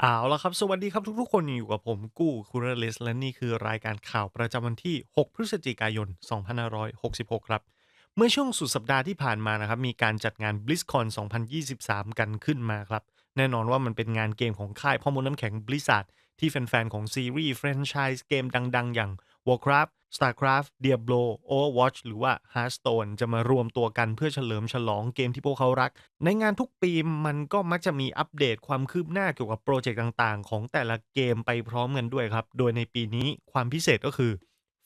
เอาละครับ สวัสดีครับทุกๆ คนอยู่กับผมกู้คูเรลิสและนี่คือรายการข่าวประจำวันที่ 6 พฤศจิกายน 2566 ครับ เมื่อช่วงสุดสัปดาห์ที่ผ่านมานะครับ มีการจัดงาน BlizzCon 2023 กันขึ้นมาครับ แน่นอนว่ามันเป็นงานเกมของค่ายพ่อมดน้ำแข็ง Blizzard ที่แฟนๆ ของซีรีส์แฟรนไชส์เกมดัง ๆ อย่าง Warcraft StarCraft Diablo Overwatch หรือว่า Hearthstone จะมารวมตัวกันเพื่อเฉลิมฉลองเกมที่พวกเขารัก ในงานทุกปีมันก็มักจะมีอัปเดตความคืบหน้าเกี่ยวกับโปรเจกต์ต่างๆ ของแต่ละเกมไปพร้อมกันด้วยครับ โดยในปีนี้ความพิเศษก็คือ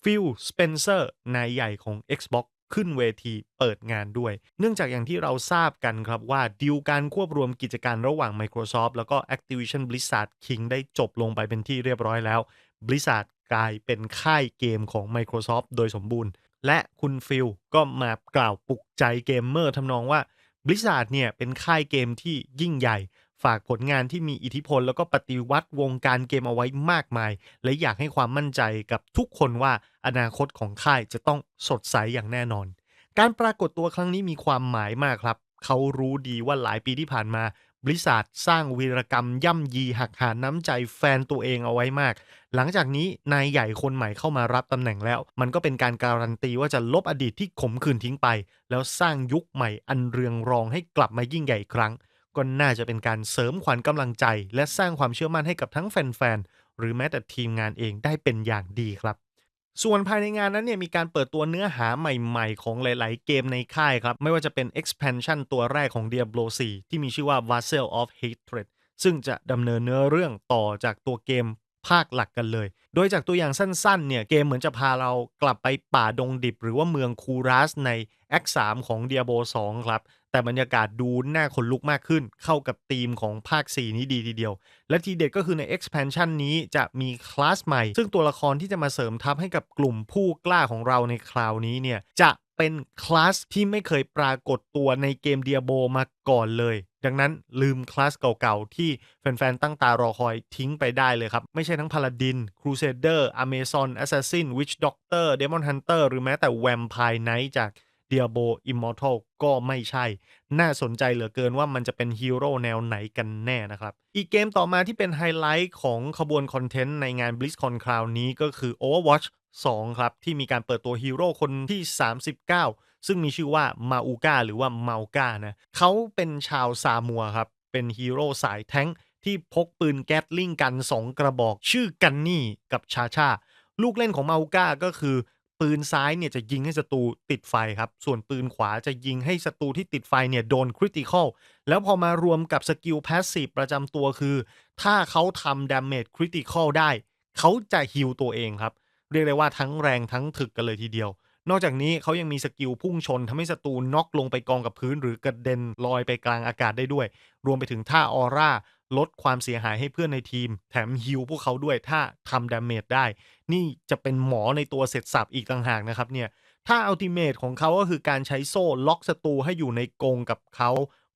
Phil Spencer นายใหญ่ของ Xbox ขึ้นเวทีเปิดงานด้วย เนื่องจากอย่างที่เราทราบกันครับว่าดีลการควบรวมกิจการระหว่าง Microsoft แล้วก็ Activision Blizzard King ได้จบลงไปเป็นที่เรียบร้อยแล้ว Blizzard กลายเป็นค่ายเกมของ Microsoft โดยสมบูรณ์ และคุณฟิลก็มากล่าวปลุกใจเกมเมอร์ทำนองว่า Blizzard เนี่ยเป็นค่ายเกมที่ยิ่งใหญ่ ฝากผลงานที่มีอิทธิพล แล้วก็ปฏิวัติวงการเกมเอาไว้มากมาย และอยากให้ความมั่นใจกับทุกคนว่าอนาคตของค่ายจะต้องสดใสอย่างแน่นอน การปรากฏตัวครั้งนี้มีความหมายมากครับเขารู้ดีว่าหลายปีที่ผ่านมา บริษัทสร้างวีรกรรมย่ำยีหักหาน้ำใจแฟนตัวเองเอาไว้มาก หลังจากนี้นายใหญ่คนใหม่เข้ามารับตำแหน่งแล้ว มันก็เป็นการการันตีว่าจะลบอดีตที่ขมขื่นทิ้งไป แล้วสร้างยุคใหม่อันเรืองรองให้กลับมายิ่งใหญ่อีกครั้ง ก็น่าจะเป็นการเสริมขวัญกำลังใจ และสร้างความเชื่อมั่นให้กับทั้งแฟนๆหรือแม้แต่ทีมงานเองได้เป็นอย่างดีครับ ส่วนภายในงานนั้นเนี่ยมีการเปิดตัวเนื้อหาใหม่ๆ ของหลายๆเกมในค่ายครับ ไม่ว่าจะเป็น expansion ตัวแรกของ Diablo 4 ที่มีชื่อว่า Vassal of Hatred ซึ่งจะดำเนินเนื้อเรื่องต่อจากตัวเกม ภาคหลักกันเลย โดยจากตัวอย่างสั้นๆ เนี่ยเกมเหมือนจะพาเรากลับไปป่าดงดิบ หรือว่าเมืองคูรัสใน Act 3ของ Diablo 2 ครับ แต่บรรยากาศดูน่าขนลุกมากขึ้น เข้ากับธีมของภาค 4 นี้ดีทีเดียว และทีเด็ดก็คือใน expansion นี้จะมีคลาสใหม่ ซึ่งตัวละครที่จะมาเสริมทัพให้กับกลุ่มผู้กล้าของเราในคราวนี้เนี่ยจะ เป็นคลาสที่ไม่เคยปรากฏตัวในเกมเดียโบมาก่อนเลย ดังนั้นลืมคลาสเก่าๆ ที่แฟนๆ ตั้งตารอคอยทิ้งไปได้เลยครับ ไม่ใช่ทั้งพาลาดินครูเซเดอร์อเมซอนแอสซัสซินวิชด็อกเตอร์เดมอนฮันเตอร์หรือแม้แต่แวมไพร์ไนท์จาก Diablo Immortal ก็ไม่ใช่ น่าสนใจเหลือเกินว่ามันจะเป็นฮีโร่แนวไหนกันแน่นะครับ อีกเกมต่อมาที่เป็นไฮไลท์ของขบวนคอนเทนต์ในงาน BlizzCon คราวนี้ก็คือ Overwatch 2 ครับ ที่มีการเปิดตัวฮีโร่คนที่ 39 ซึ่งมีชื่อว่ามาอูกาหรือว่าเมาก้านะเขาเป็นชาวซามัวครับ เป็นฮีโร่สายแท้งที่พกปืนแก๊สลิงกัน 2 กระบอก ชื่อกันนี่กับชาชาลูกเล่นของมาอูก้าก็คือ ปืนซ้ายเนี่ยจะยิงให้ศัตรูติดไฟครับ ส่วนปืนขวาจะยิงให้ศัตรูที่ติดไฟเนี่ยโดนคริติคอล แล้วพอมารวมกับสกิลแพสซีฟประจำตัวคือ ถ้าเขาทำดาเมจคริติคอลได้ เขาจะฮิลตัวเองครับ เรียกได้ว่าทั้งแรงทั้งถึกกันเลยทีเดียวนอกจากนี้เขายังมีสกิลพุ่งชนทำให้ศัตรูน็อกลงไปกองกับพื้น หรือกระเด็นลอยไปกลางอากาศได้ด้วย รวมไปถึงท่าออร่า ลดความเสียหายให้เพื่อนในทีม แถมฮิลพวกเขาด้วยถ้าทำดาเมจได้ นี่จะเป็นหมอในตัวเสร็จสับอีกต่างหากนะครับเนี่ยถ้าอัลติเมทของเขาก็คือการใช้โซ่ล็อกศัตรูให้อยู่ในกรงกับเขา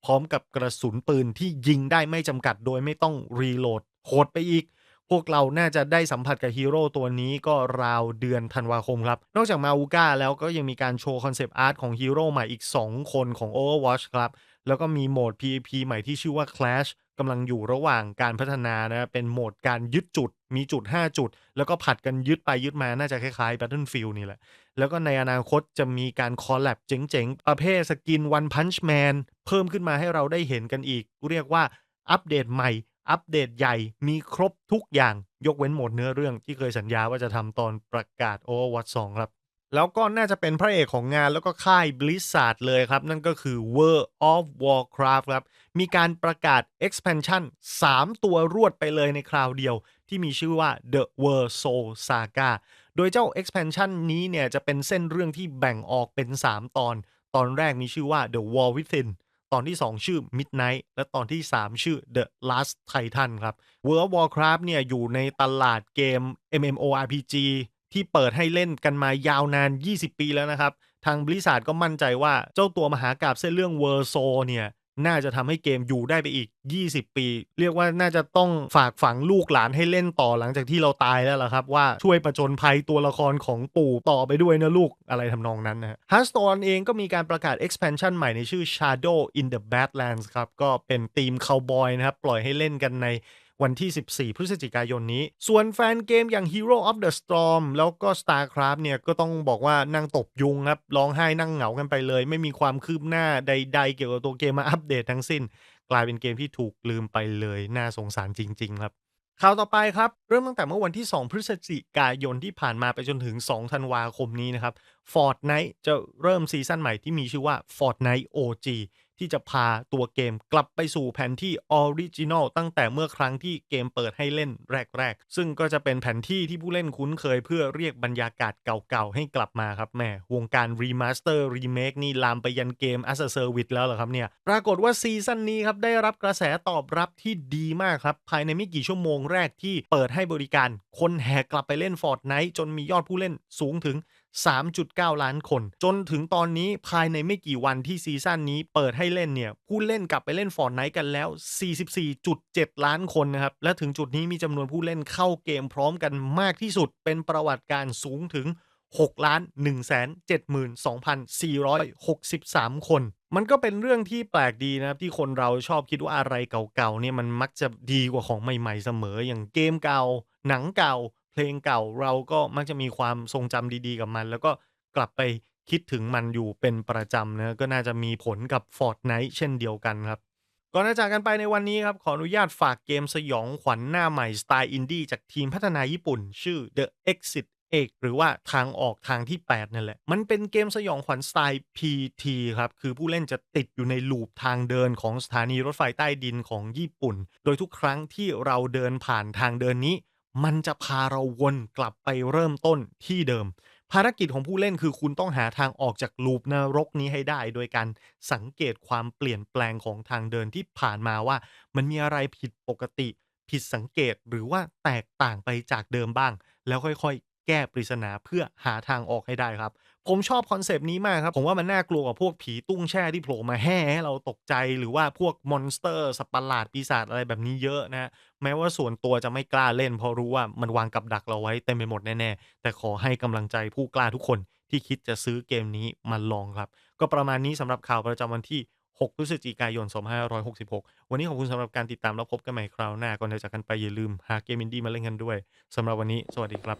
พร้อมกับกระสุนปืนที่ยิงได้ไม่จำกัดโดยไม่ต้องรีโหลดโหดไปอีกพวกเราน่าจะได้สัมผัสกับฮีโร่ตัวนี้ก็ราวเดือนธันวาคมครับ นอกจากมาอูก้าแล้วก็ยังมีการโชว์คอนเซปต์อาร์ตของฮีโร่ใหม่อีก 2 คนของ Overwatch ครับ แล้วก็มีโหมด PVP ใหม่ที่ชื่อว่า Clash กำลังอยู่ระหว่างการพัฒนานะเป็นโหมดการยึดจุดมีจุด 5 จุด แล้วก็ผัดกันยึดไปยึดมาน่าจะคล้ายๆ Battlefield นี่แหละ แล้วก็ในอนาคตจะมีการคอลแลบเจ๋งๆ ประเภทสกิน One Punch Man เพิ่มขึ้นมาให้เราได้เห็นกันอีก เรียกว่าอัปเดตใหม่ อัปเดตใหญ่มีครบทุกอย่างยกเว้นโหมดเนื้อเรื่องที่เคยสัญญาว่าจะทำตอนประกาศ Overwatch 2 ครับ แล้วก็น่าจะเป็นพระเอกของงานแล้วก็ค่าย Blizzard เลยครับ นั่นก็คือ World of Warcraft ครับ มีการประกาศ expansion 3 ตัวรวดไปเลยในคราวเดียว ที่มีชื่อว่า The World Soul Saga โดยเจ้า expansion นี้เนี่ยจะเป็นเส้นเรื่องที่แบ่งออกเป็น 3 ตอน ตอนแรกมีชื่อว่า The War Within ตอนที่ 2 ชื่อ Midnight และตอนที่ 3 ชื่อ The Last Titan ครับ World of Warcraft เนี่ยอยู่ในตลาดเกม MMORPG ที่เปิดให้เล่นกันมายาวนาน 20 ปีแล้วนะครับ ทาง Blizzard ก็มั่นใจว่าเจ้าตัวมหากราบเส้นเรื่อง World Soul เนี่ยน่าจะทำให้เกมอยู่ได้ไปอีก 20 ปี เรียกว่าน่าจะต้องฝากฝังลูกหลานให้เล่นต่อหลังจากที่เราตายแล้วล่ะครับ ว่าช่วยประจนภัยตัวละครของปู่ต่อไปด้วยนะลูกอะไรทำนองนั้นนะฮะ Hearthstone เองก็มีการประกาศ expansion ใหม่ในชื่อ Shadow in the Badlands ครับ ก็เป็นธีมคาวบอยนะครับ ปล่อยให้เล่นกันใน วันที่ 14 พฤศจิกายนนี้ ส่วนแฟนเกมอย่าง Hero of the Storm แล้วก็ StarCraft เนี่ยก็ต้องบอกว่านั่งตบยุงครับร้องไห้นั่งเหงากันไปเลย ไม่มีความคืบหน้าใด ๆ เกี่ยวกับตัวเกมมาอัปเดตทั้งสิ้น กลายเป็นเกมที่ถูกลืมไปเลยน่าสงสารจริง ๆ ครับข่าวต่อไปครับ เริ่มตั้งแต่เมื่อวันที่ 2 พฤศจิกายนที่ผ่านมาไปจนถึง 2 ธันวาคมนี้นะครับ Fortnite จะเริ่มซีซั่นใหม่ที่มีชื่อว่า Fortnite OG ที่จะพาตัวเกมกลับไปสู่แผนที่ออริจินอลตั้งแต่เมื่อครั้งที่เกมเปิดให้เล่นแรก ๆ ซึ่งก็จะเป็นแผนที่ที่ผู้เล่นคุ้นเคยเพื่อเรียกบรรยากาศเก่าๆ ให้กลับมาครับแม่วงการรีมาสเตอร์รีเมคนี่ลามไปยันเกม as a Service แล้วเหรอครับเนี่ย ปรากฏว่าซีซั่นนี้ครับ ได้รับกระแสตอบรับที่ดีมากครับ ภายในไม่กี่ชั่วโมงแรกที่เปิดให้บริการ คนแห่กลับไปเล่น Fortnite จนมียอดผู้เล่นสูงถึง 3.9 ล้านคน จนถึงตอนนี้ภายในไม่กี่วันที่ซีซั่นนี้เปิดให้เล่นเนี่ย ผู้เล่นกลับไปเล่น Fortnite กันแล้ว 44.7 ล้านคนนะครับ และถึงจุดนี้มีจำนวนผู้เล่นเข้าเกมพร้อมกันมากที่สุดเป็นประวัติการสูงถึง6ล้าน1 72,463 คน มันก็เป็นเรื่องที่แปลกดีนะครับ ที่คนเราชอบคิดว่าอะไรเก่าๆเนี่ยมันมักจะดีกว่าของใหม่ๆเสมออย่างเกมเก่า หนังเก่า เพลงเก่าเราก็มักจะมีความทรงจำดีๆกับมัน แล้วก็กลับไปคิดถึงมันอยู่เป็นประจำนะก็น่าจะมีผลกับ Fortnite เช่นเดียวกันครับก่อนจะจากกันไปในวันนี้ครับ ขออนุญาตฝากเกมสยองขวัญหน้าใหม่สไตล์อินดี้จากทีมพัฒนาญี่ปุ่น ชื่อ The Exit เอกหรือว่าทางออกทางที่ 8 นั่นแหละ มันเป็นเกมสยองขวัญสไตล์ PT ครับ คือผู้เล่นจะติดอยู่ในลูปทางเดินของสถานีรถไฟใต้ดินของญี่ปุ่น โดยทุกครั้งที่เราเดินผ่านทางเดินนี้ มันจะพาเราวนกลับไปเริ่มต้นที่เดิม ภารกิจของผู้เล่นคือคุณต้องหาทางออกจากลูปนรกนี้ให้ได้ โดยการสังเกตความเปลี่ยนแปลงของทางเดินที่ผ่านมาว่า มันมีอะไรผิดปกติ ผิดสังเกตหรือว่าแตกต่างไปจากเดิมบ้าง แล้วค่อยๆ แก้ปริศนาเพื่อหาทางออกให้ได้ครับ ผมชอบคอนเซปต์นี้มากครับ ผมว่ามันน่ากลัวกว่าพวกผีตุ้งแช่ที่โผล่มาแห่ให้เราตกใจหรือว่าพวกมอนสเตอร์สัตว์ประหลาดปีศาจอะไรแบบนี้เยอะนะฮะแม้ว่าส่วนตัวจะไม่กล้าเล่นเพราะรู้ว่ามันวางกับดักเราไว้เต็มไปหมดแน่ๆ แต่ขอให้กำลังใจผู้กล้าทุกคนที่คิดจะซื้อเกมนี้มาลองครับ ก็ประมาณนี้สำหรับข่าวประจำวันที่ 6 พฤศจิกายน 2566 วันนี้ขอบคุณสำหรับการติดตามแล้วพบกันใหม่คราวหน้า ก่อนจะจากกันไปอย่าลืมหาเกมอินดี้มาเล่นกันด้วยสำหรับวันนี้ สวัสดีครับ